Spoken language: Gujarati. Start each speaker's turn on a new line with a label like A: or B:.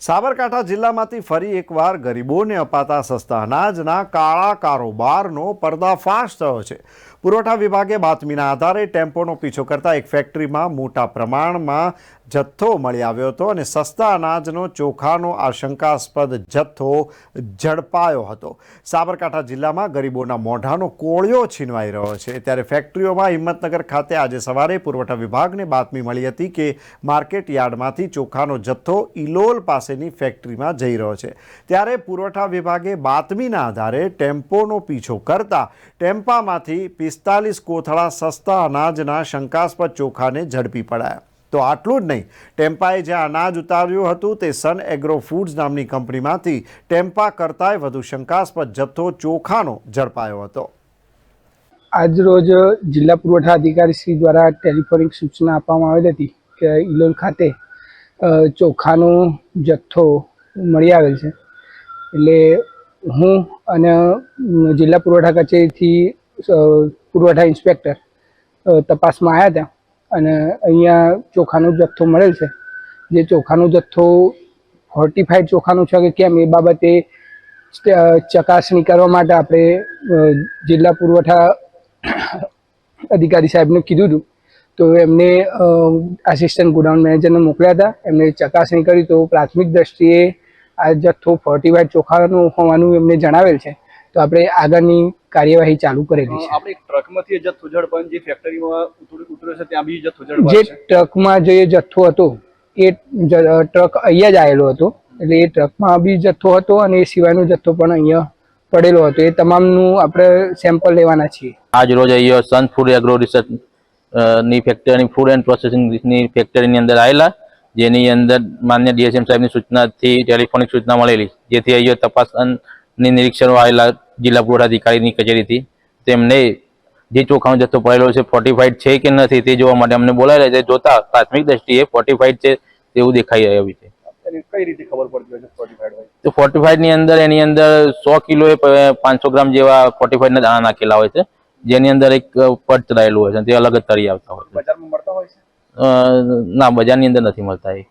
A: સાબરકાંઠા જિલ્લામાંથી ફરી એકવાર ગરીબોને અપાતા સસ્તા અનાજના કાળા કારોબારનો પર્દાફાશ થયો છે. પુરવઠા વિભાગે બાતમીના આધારે ટેમ્પોનો પીછો કરતા એક ફેક્ટરીમાં મોટા પ્રમાણમાં જથ્થો મળી આવ્યો હતો અને સસ્તા અનાજનો ચોખાનો આશંકાસ્પદ જથ્થો ઝડપાયો હતો. સાબરકાંઠા જિલ્લામાં ગરીબોના મોઢાનો કોળિયો છીનવાઈ રહ્યો છે. ત્યારે ફેક્ટરીઓમાં હિંમતનગર ખાતે આજે સવારે પુરવઠા વિભાગને બાતમી મળી હતી કે માર્કેટ યાર્ડમાંથી ચોખાનો જથ્થો ઇલોલ પાસેની ફેક્ટરીમાં જઈ રહ્યો છે. ત્યારે પુરવઠા વિભાગે બાતમીના આધારે ટેમ્પોનો પીછો કરતા ટેમ્પામાંથી પિસ્તાલીસ કોથળા સસ્તા અનાજના શંકાસ્પદ ચોખાને ઝડપી પડાયા. તો આટલું જ નહીં, ટેમ્પાએ જ્યાં અનાજ ઉતાર્યું હતું તે સન એગ્રો ફૂડ્સ નામની કંપનીમાંથી ટેમ્પા કરતાંય વધુ શંકાસ્પદ જથ્થો ચોખાનો ઝડપાયો હતો.
B: આજ રોજ જિલ્લા પુરવઠા અધિકારી શ્રી દ્વારા ટેલિફોનિક સૂચના આપવામાં આવેલી હતી કે ઇલોલ ખાતે ચોખાનો જથ્થો મળી આવેલ છે. એટલે હું અને જિલ્લા પુરવઠા કચેરીથી પુરવઠા ઇન્સ્પેક્ટર તપાસમાં આવ્યા હતા અને અહીંયા ચોખાનો જથ્થો મળેલ છે. જે ચોખાનો જથ્થો ફોર્ટિફાઈડ ચોખાનું છે કે કેમ, એ બાબતે ચકાસણી કરવા માટે આપણે જિલ્લા પુરવઠા અધિકારી સાહેબને કીધું હતું. તો એમને આસિસ્ટન્ટ ગોડાઉન મેનેજરને મોકલ્યા હતા. એમને ચકાસણી કરી તો પ્રાથમિક દ્રષ્ટિએ આ જથ્થો ફોર્ટિફાઈડ ચોખાનો હોવાનું એમને જણાવેલ છે. તો આપણે આગળની કાર્યવાહી ચાલુ કરેલી છે.
C: આપણે ટ્રકમાંથી જથ્થો ઝડપાયો જે ફેક્ટરીમાં ઉતર્યો ઉતર્યો છે ત્યાં બી જથ્થો
B: જે ટ્રકમાં જે જથ્થો હતો એ ટ્રક અહીંયા જ આવેલો હતો. એટલે એ ટ્રકમાં બી જથ્થો હતો અને એ સિવાયનો જથ્થો પણ અહીંયા પડેલો હતો. એ તમામનું આપણે સેમ્પલ લેવાના છીએ.
D: આજ રોજ અહીંયા સન ફૂડ એગ્રો રિસર્ચની ફેક્ટરી ફૂડ એન્ડ પ્રોસેસિંગની ફેક્ટરીની અંદર આવેલા જેની અંદર માન્ય ડીએસએમ સાહેબની સૂચનાથી ટેલિફોનિક સૂચના મળેલી જેથી અહીંયા તપાસ અન- ની નિરીક્ષણો આવેલા જિલ્લા પુરવઠાધિકારીની કચેરીથી તેમને જે ચોખાનો જથ્થો પડેલો છે ફોર્ટિફાઈડ છે કે નથી તે જોવા માટે અમને બોલાયેલા છે. જોતા પ્રાથમિક દ્રષ્ટિએ ફોર્ટિફાઈડ છે તેવું દેખાઈ રહ્યું છે.
C: કઈ રીતે ખબર પડતી હોય ફોર્ટિફાઈડ
D: તો ફોર્ટિફાઈડની અંદર એની અંદર સો કિલો પાંચસો ગ્રામ જેવા ફોર્ટિફાઈડ ના દાણા નાખેલા હોય છે જેની અંદર એક પટ હોય છે તે અલગ જ તરી આવતા હોય છે.
C: બજારમાં મળતા હોય છે?
D: ના બજારની અંદર નથી મળતા એ.